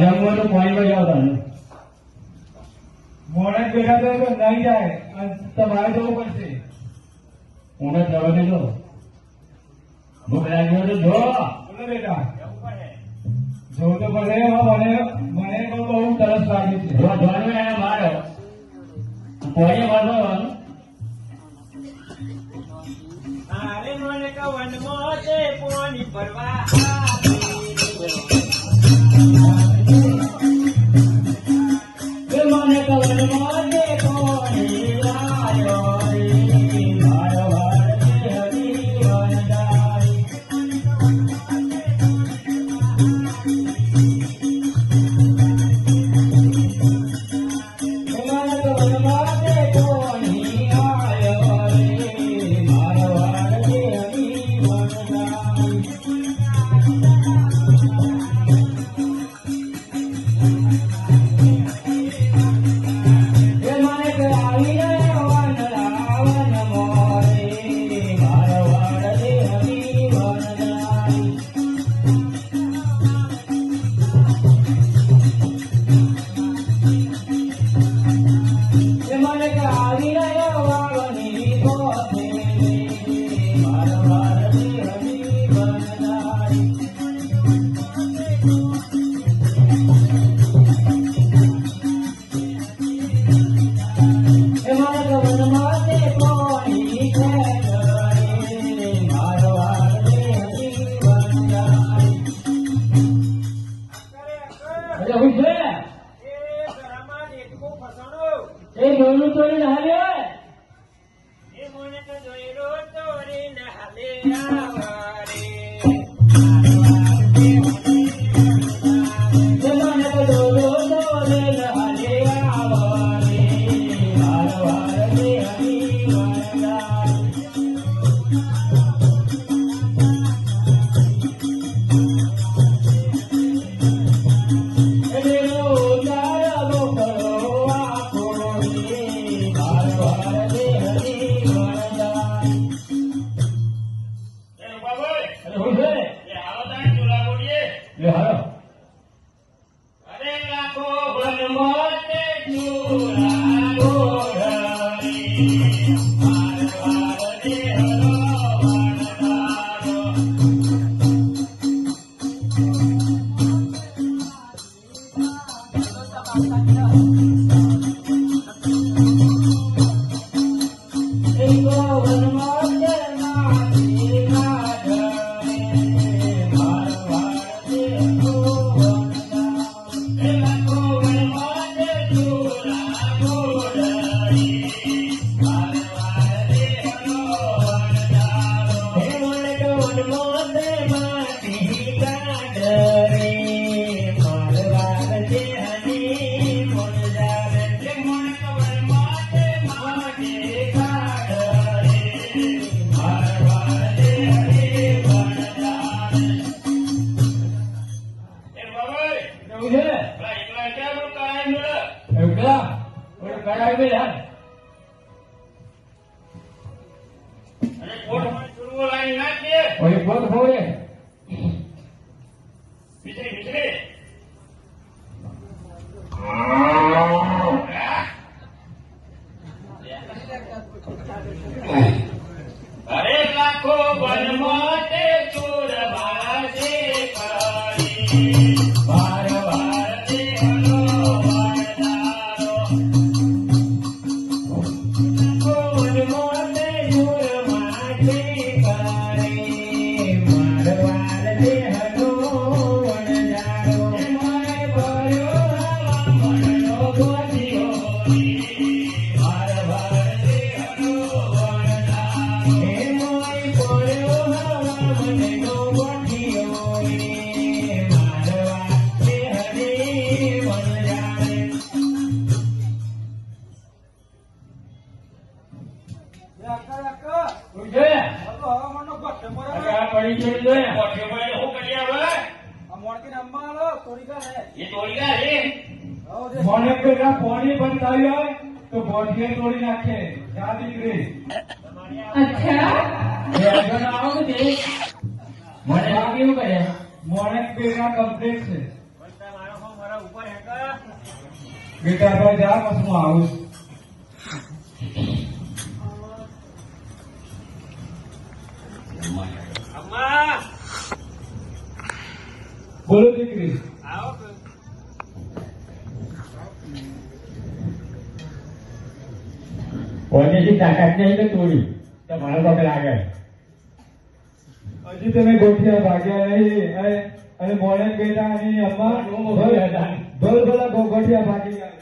જમવાનું પાણીમાં જાવ તમે. મોડે ભેગા થયો નહીં જાય. તમારે જવું પડશે. મોડે જવા દેજો. ડ્રાઈવર મને મને બહુ તરસ લાગે છે. જો જોને એને મારો. પોયે મને કવન મોતે પોની ભરવા Thank you. મને પેલા પાણી બંધ આવી હોય તો બોટીએ તોડી નાખે જા દીકરી અચ્છા એ આગળ આવો કે તે? મને આ કેવું કરે મોણેક પેલા કમ્પ્લીટ છે બોલતા મારો હો મારા ઉપર હેકા. બેટા તો જા પછી હું આવું બોલો દીકરી આવો કે. કોઈને તાકાત નહીં તો તોડી? તો મારો બાપ લાગે. હજી તમે ગોઠિયા ભાગ્યા નહીં અને મોડે બેટા અને અમ્મા. ભલ ભલ ભલા ગોઠિયા ભાગી ગયા.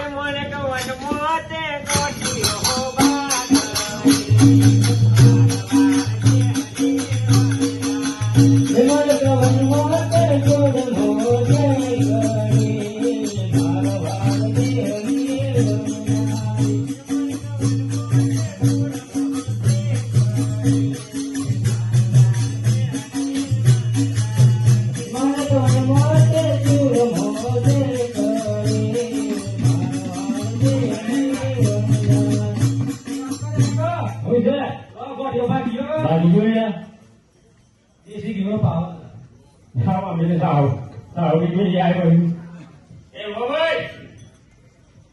એ મને કે મોતે તે Thank you.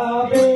દીકરા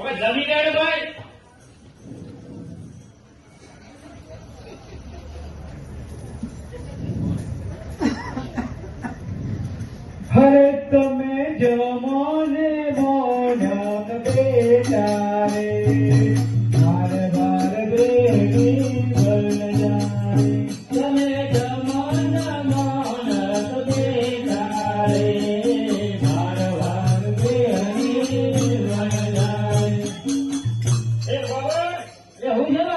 હવે જમીન ભાઈ.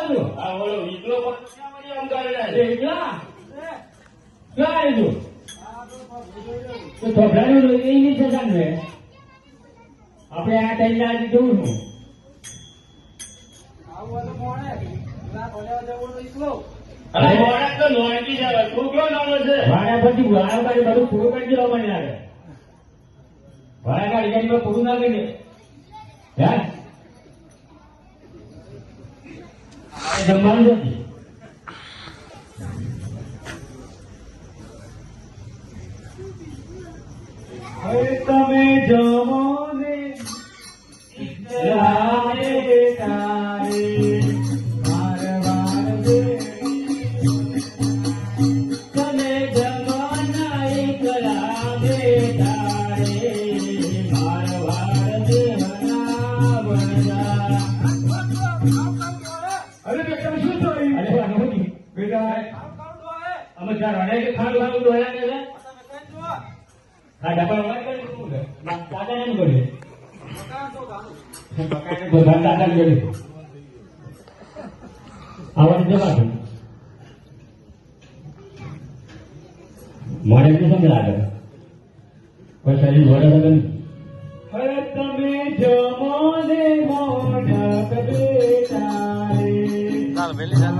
છે બાજુ આ ઓલો ક્યાં વળી આમ કરે છે? એ એકલા ક્યાં આવ્યું તો થોભલાનું લોહી નહીં આપણે આ ટાઈમ આજે જોવું છું. છે છે. ભાડા પછી ભાડા કાઢી બધું પૂરું કરી દેવા મને લાગે ભાડા કાઢી પૂરું ના કરી દે હે આ જમવાનું હવે તમે આવવાની જવા દે. મારે શું સમજ લાગે કોઈ શરીર વડે તો નહીં. તમે જો મોને મોઢા બેટા ચાલ વેલી ચાલ.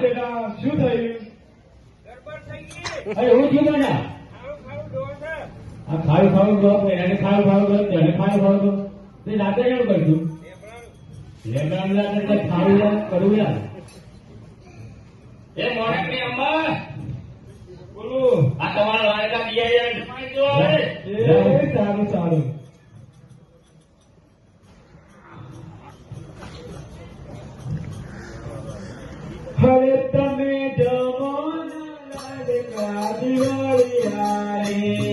અરે બેટા શું થયું? અરે હું થયું આ ખાયું ખાવું ગયો એને ખાયું ખાવું ગયો એને ખાયું ખાવું ગયો તે રાતે એમ કરશું લેમડા લેમડા કરતા ખાવું યાર કરવું યાર. એ મોણેકની અમ્મા બોલું. આ તમારા હવે. એ સારું સારું. હવે તમે જમોના લાડકા દિવાળી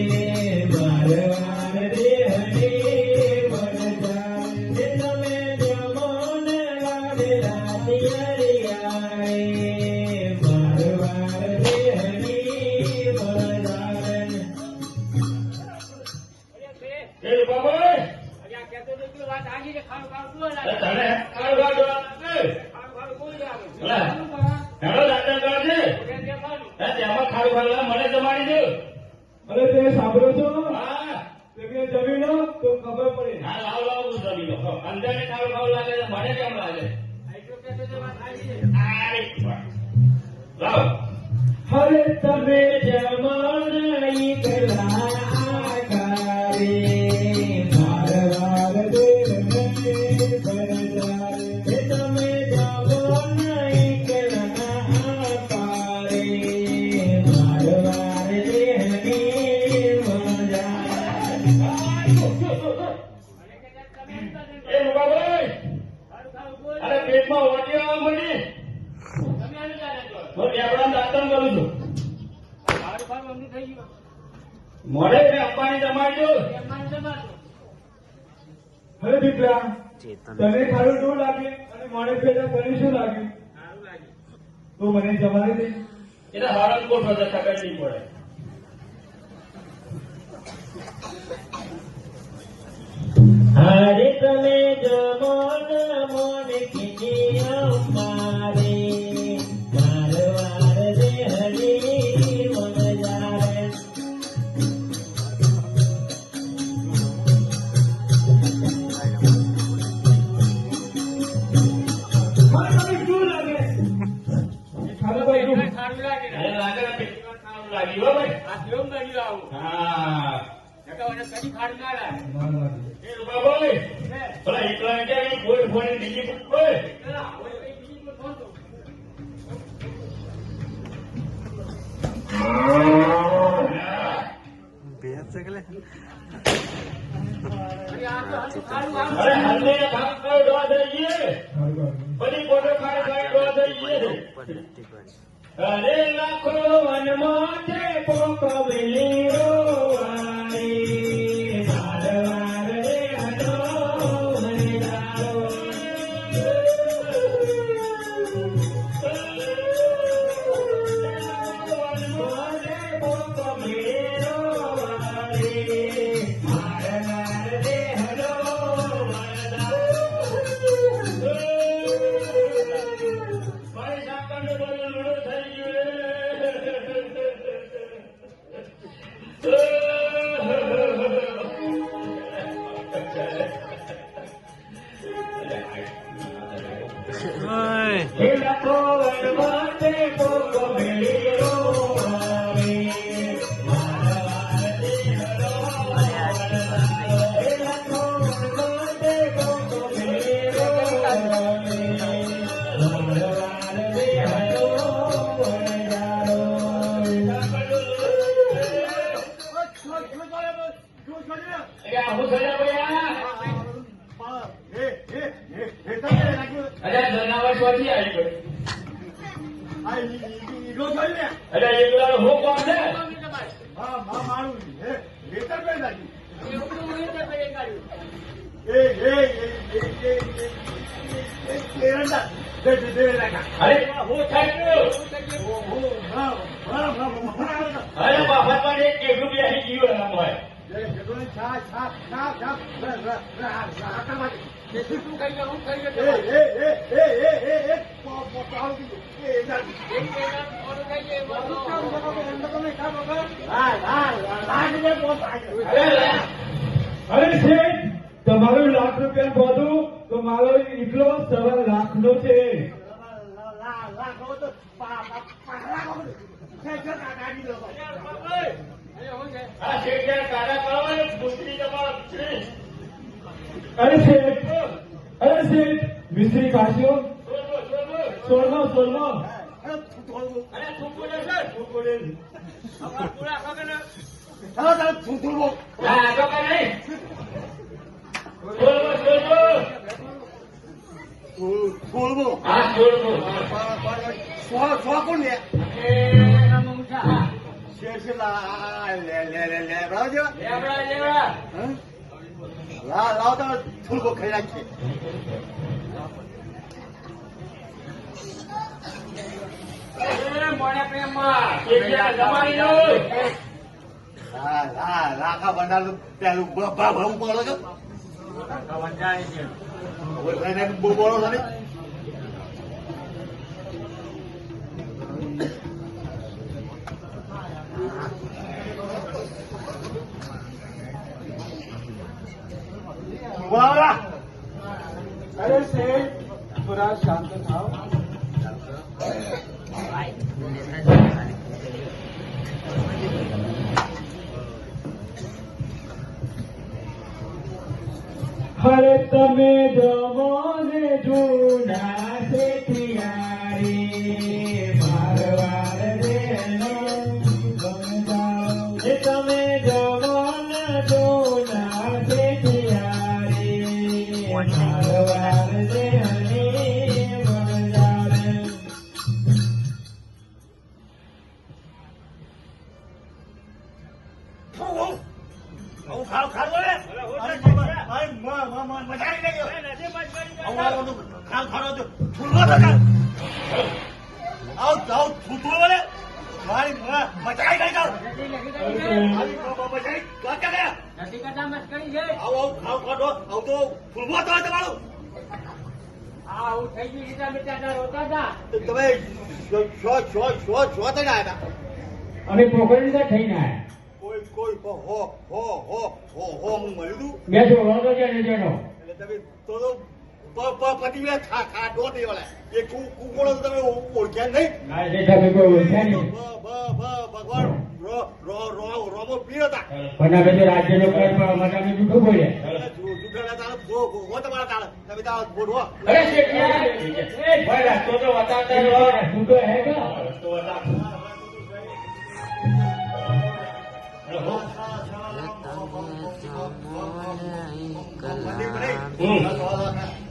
હવે તમે જમાનાઈ કલા મોઢે મેં અંબાણી જમાડી દો. એમ માનું જમાડો હવે દીપડા તને ખારું શું લાગે અને મને પેલા તને શું લાગે તો મને જમાડી દે એટલે હારણ કોઠો છે, ખબર નહીં પડે. હરે તમે જમોન મને કીધી અમારે અરે લાખો વનમાં છે પોકવેલી ગયું. હે લાખો અરે એકલા હું કોણ છે તો કઈ અરે હું થઈ અરે હું. એ, એ, એ, એ, એ, એ, એ, પો- પો- ચાલુ કીધું. એ, એ, ના. એક મહિના મોડું થઈ ગયું, બધું બધું. ચાલુ કરો, એમને તમે કામ વગર. હા, હા, લાગને પહોંચાડ્યો. અરે શેઠ તમારું લાખ રૂપિયા બોધું તો મારો એટલો સવા લાખ નો છે. અરે શેઠ અરે શેઠ મિસ્ત્રી છોડો. સોળમો સોળમો અરે, થૂકવું ને સર, થૂકવું ને. આપણા પૂરા ખબર ને? ચાલો, ચાલો, થોડું, થોડું. હા, આગળ કાઢ નહીં. છોડો, છોડો. થોડું, થોડું. હા, છોડો. પા- પા- સો- સો કોણ લે? એ એનામાં ઊંચા. છે, છે, લા- લે, લે, લે, લે, બરાબર છે? લેવડા, લેવડા. હં? લા- લાવો તમે થોડુંક ખાઈ નાખીએ. લાખા ભંડારનું પેલું બ- બ- ભરવું પડે છે. બહુ બોલો છો ને? વાહ! અરે શેઠ, થોડા શાંત થાઓ હરે તમે જમો ને જૂના શેઠિયારી આવું- આવું છૂટવું બોલે? મારી મ- ગઈ કાં. નથી લખી દઈ છે. આવી મ- મ- મજા આવી. કાં કાં? નથી કરતા મસ્કરી છે. આવું આવું ખાવ ખાધો આવું તો ફૂલવો તો તમારું આવું થઈ ગયું સીધા મીઠા તાર હતા. તમે શો શો શો શો થઈને આવ્યા અમે પોખરણ થઈને આવ્યા કોઈ કોઈ હો હો હો હો હો હો મળ્યું મેં જોડો છે એટલે તમે તો તો પ- પ- પતિ ખા ખા દો તે એ કુ તમે ઓ- ઓળખ્યા નહીં? ભગવાન રો રો રો રોમો પીર હતા. પણ અમે જૂઠું બોલ્યા તાળે તમારા તાળે તમે તાળ અરે ભાઈ રસ્તો તો બતાવતા રહો, હે કા? તો હતા.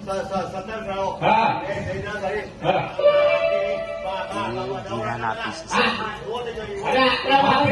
મંદિર બની હમ. સ- સ- સત્તર ગ્રહો. એ સૈના કરી. હા. બા- બા- બા- બા- ધ્યાન આપીશ. રોજ જઈ. અરે આપણા ભાવ